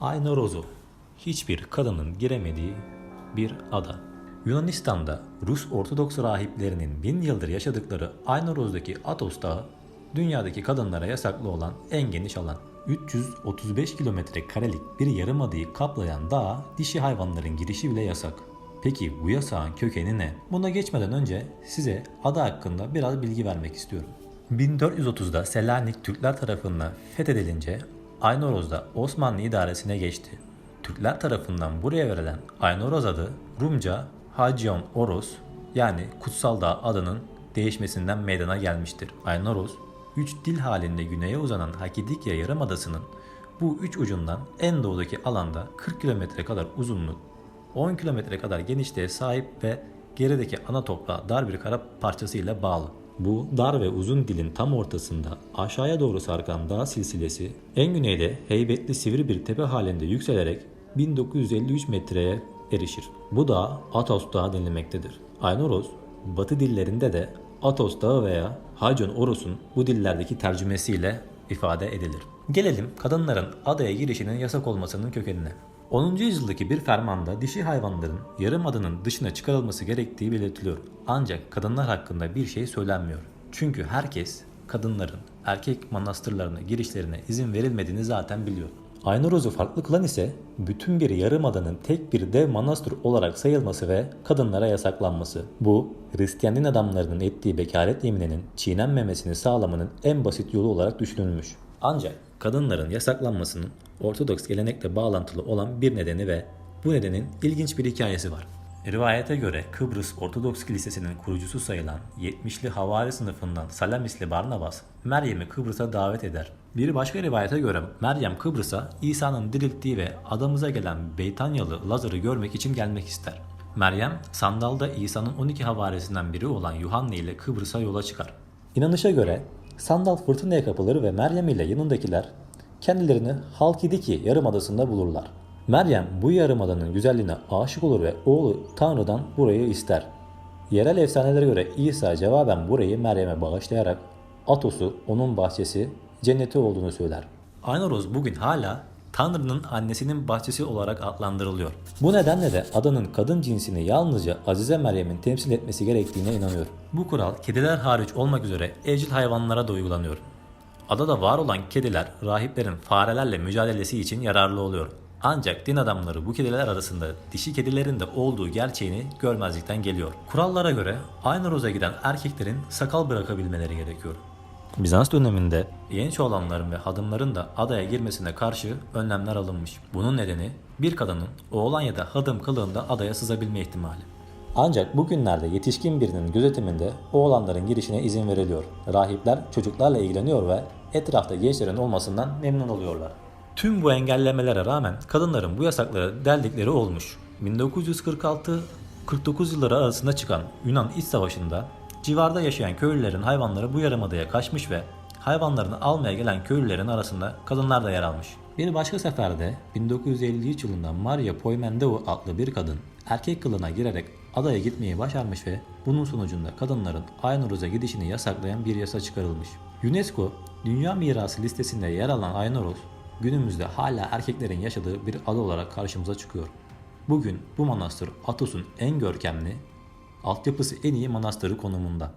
Aynorozu, hiçbir kadının giremediği bir ada. Yunanistan'da Rus Ortodoks rahiplerinin bin yıldır yaşadıkları Aynoroz'daki Atos Dağı, dünyadaki kadınlara yasaklı olan en geniş alan. 335 kilometre karelik bir yarımadayı kaplayan dağa dişi hayvanların girişi bile yasak. Peki bu yasağın kökeni ne? Buna geçmeden önce size ada hakkında biraz bilgi vermek istiyorum. 1430'da Selanik Türkler tarafından fethedilince Aynoroz'da Osmanlı idaresine geçti. Türkler tarafından buraya verilen Aynoroz adı Rumca Hacion Oros yani Kutsal Dağ adının değişmesinden meydana gelmiştir. Aynoroz, üç dil halinde güneye uzanan Hakidikya Yarımadası'nın bu üç ucundan en doğudaki alanda 40 kilometre kadar uzunluk, 10 kilometre kadar genişliğe sahip ve gerideki ana toprağa dar bir kara parçasıyla bağlı. Bu dar ve uzun dilin tam ortasında aşağıya doğru sarkan dağ silsilesi en güneyde heybetli sivri bir tepe halinde yükselerek 1953 metreye erişir. Bu dağ Atos Dağı denilmektedir. Aynoros, batı dillerinde de Atos Dağı veya Hacon Oros'un bu dillerdeki tercümesiyle ifade edilir. Gelelim kadınların adaya girişinin yasak olmasının kökenine. 10. yüzyıldaki bir fermanda dişi hayvanların yarım adanın dışına çıkarılması gerektiği belirtiliyor. Ancak kadınlar hakkında bir şey söylenmiyor. Çünkü herkes kadınların erkek manastırlarına girişlerine izin verilmediğini zaten biliyor. Aynuroz'u farklı kılan ise bütün bir yarım adanın tek bir dev manastır olarak sayılması ve kadınlara yasaklanması. Bu Hristiyan din adamlarının ettiği bekaret yemininin çiğnenmemesini sağlamanın en basit yolu olarak düşünülmüş. Ancak kadınların yasaklanmasının Ortodoks gelenekle bağlantılı olan bir nedeni ve bu nedenin ilginç bir hikayesi var. Rivayete göre Kıbrıs Ortodoks Kilisesi'nin kurucusu sayılan 70'li havari sınıfından Salamisli Barnabas, Meryem'i Kıbrıs'a davet eder. Bir başka rivayete göre Meryem Kıbrıs'a İsa'nın dirilttiği ve adamıza gelen Beytanyalı Lazar'ı görmek için gelmek ister. Meryem, sandalda İsa'nın 12 havarisinden biri olan Yuhanna ile Kıbrıs'a yola çıkar. İnanışa göre sandal fırtınaya kapılır ve Meryem ile yanındakiler kendilerini Halkidiki yarımadasında bulurlar. Meryem bu yarımadanın güzelliğine aşık olur ve oğlu Tanrı'dan burayı ister. Yerel efsanelere göre İsa cevaben burayı Meryem'e bağışlayarak Atos'u onun bahçesi, cenneti olduğunu söyler. Aynoroz bugün hala Tanrı'nın annesinin bahçesi olarak adlandırılıyor. Bu nedenle de adanın kadın cinsini yalnızca Azize Meryem'in temsil etmesi gerektiğine inanıyor. Bu kural kediler hariç olmak üzere evcil hayvanlara da uygulanıyor. Adada var olan kediler rahiplerin farelerle mücadelesi için yararlı oluyor. Ancak din adamları bu kediler arasında dişi kedilerin de olduğu gerçeğini görmezlikten geliyor. Kurallara göre aynı roza giden erkeklerin sakal bırakabilmeleri gerekiyor. Bizans döneminde genç oğlanların ve hadımların da adaya girmesine karşı önlemler alınmış. Bunun nedeni bir kadının oğlan ya da hadım kılığında adaya sızabilme ihtimali. Ancak bugünlerde yetişkin birinin gözetiminde oğlanların girişine izin veriliyor. Rahipler çocuklarla ilgileniyor ve etrafta gençlerin olmasından memnun oluyorlar. Tüm bu engellemelere rağmen kadınların bu yasakları deldikleri olmuş. 1946-49 yılları arasında çıkan Yunan İç Savaşı'nda civarda yaşayan köylülerin hayvanları bu yarımadaya kaçmış ve hayvanlarını almaya gelen köylülerin arasında kadınlar da yer almış. Bir başka seferde 1953 yılında Maria Poimendeu adlı bir kadın erkek kılığına girerek adaya gitmeyi başarmış ve bunun sonucunda kadınların Aynoroz'a gidişini yasaklayan bir yasa çıkarılmış. UNESCO Dünya Mirası listesinde yer alan Aynoroz günümüzde hala erkeklerin yaşadığı bir ada olarak karşımıza çıkıyor. Bugün bu manastır Atos'un en görkemli, altyapısı en iyi manastırı konumunda.